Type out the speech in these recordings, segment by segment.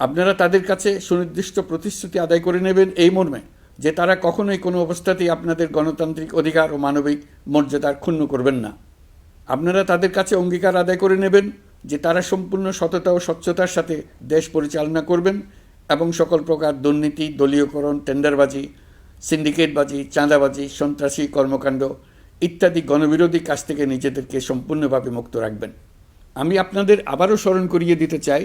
আপনারা তাদের কাছে সুনির্দিষ্ট প্রতিশ্রুতি আদায় করে নেবেন এই মর্মে যে তারা কখনোই কোনো অবস্থাতেই আপনাদের গণতান্ত্রিক অধিকার ও মানবিক মর্যাদার ক্ষুণ্ণ করবেন না। আপনারা তাদের কাছে অঙ্গীকার আদায় করে নেবেন যে তারা সম্পূর্ণ সততা ও স্বচ্ছতার সাথে দেশ পরিচালনা করবেন এবং সকল প্রকার দুর্নীতি, দলীয়করণ, টেন্ডারবাজি, সিন্ডিকেটবাজি, চাঁদাবাজি, সন্ত্রাসী কর্মকাণ্ড ইত্যাদি গণবিরোধী কাজ থেকে নিজেদেরকে সম্পূর্ণভাবে মুক্ত রাখবেন। আমি আপনাদের আবারও স্মরণ করিয়ে দিতে চাই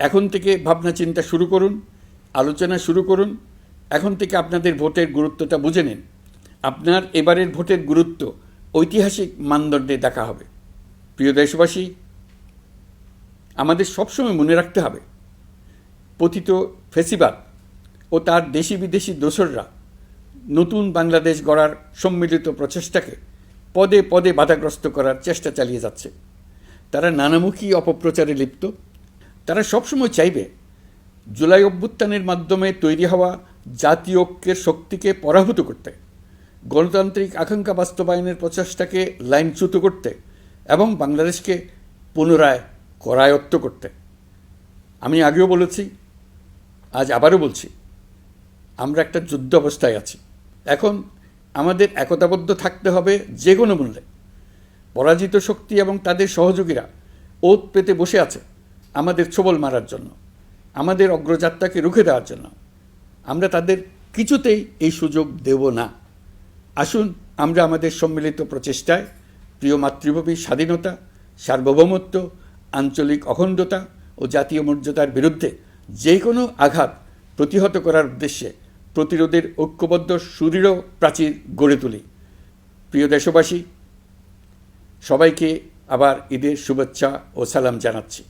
এখন থেকে ভাবনা চিন্তা শুরু করুন, আলোচনা শুরু করুন, এখন থেকে আপনাদের ভোটের গুরুত্বটা বুঝে নিন। আপনার এবারের ভোটের গুরুত্ব ঐতিহাসিক মানদণ্ডে দেখা হবে। প্রিয় দেশবাসী, আমাদের সবসময় মনে রাখতে হবে, পতিত ফেসিবাদ ও তার দেশি বিদেশি দোসররা নতুন বাংলাদেশ গড়ার সম্মিলিত প্রচেষ্টাকে পদে পদে বাধাগ্রস্ত করার চেষ্টা চালিয়ে যাচ্ছে। তারা নানামুখী অপপ্রচারে লিপ্ত তারা সবসময় চাইবে জুলাই অভ্যুত্থানের মাধ্যমে তৈরি হওয়া জাতীয় ঐক্যের শক্তিকে পরাভূত করতে, গণতান্ত্রিক আকাঙ্ক্ষা বাস্তবায়নের প্রচেষ্টাকে লাইনচ্যুত করতে এবং বাংলাদেশকে পুনরায় করায়ত্ত করতে। আমি আগেও বলেছি, আজ আবারও বলছি, আমরা একটা যুদ্ধ অবস্থায় আছি। এখন আমাদের একতাবদ্ধ থাকতে হবে যে কোনো মূল্যে। পরাজিত শক্তি এবং তাদের সহযোগীরা ওত পেতে বসে আছে। আমাদের ছোবল মারার জন্য, আমাদের অগ্রযাত্রাকে রুখে দেওয়ার জন্য, আমরা তাদের কিছুতেই এই সুযোগ দেব না। আসুন আমরা আমাদের সম্মিলিত প্রচেষ্টায় প্রিয় মাতৃভূমির স্বাধীনতা, সার্বভৌমত্ব, আঞ্চলিক অখণ্ডতা ও জাতীয় মর্যাদার বিরুদ্ধে যে কোনো আঘাত প্রতিহত করার উদ্দেশ্যে প্রতিরোধের ঐক্যবদ্ধ, সুদৃঢ় প্রাচীর গড়ে তুলি। প্রিয় দেশবাসী, সবাইকে আবার ঈদের শুভেচ্ছা ও সালাম জানাচ্ছি।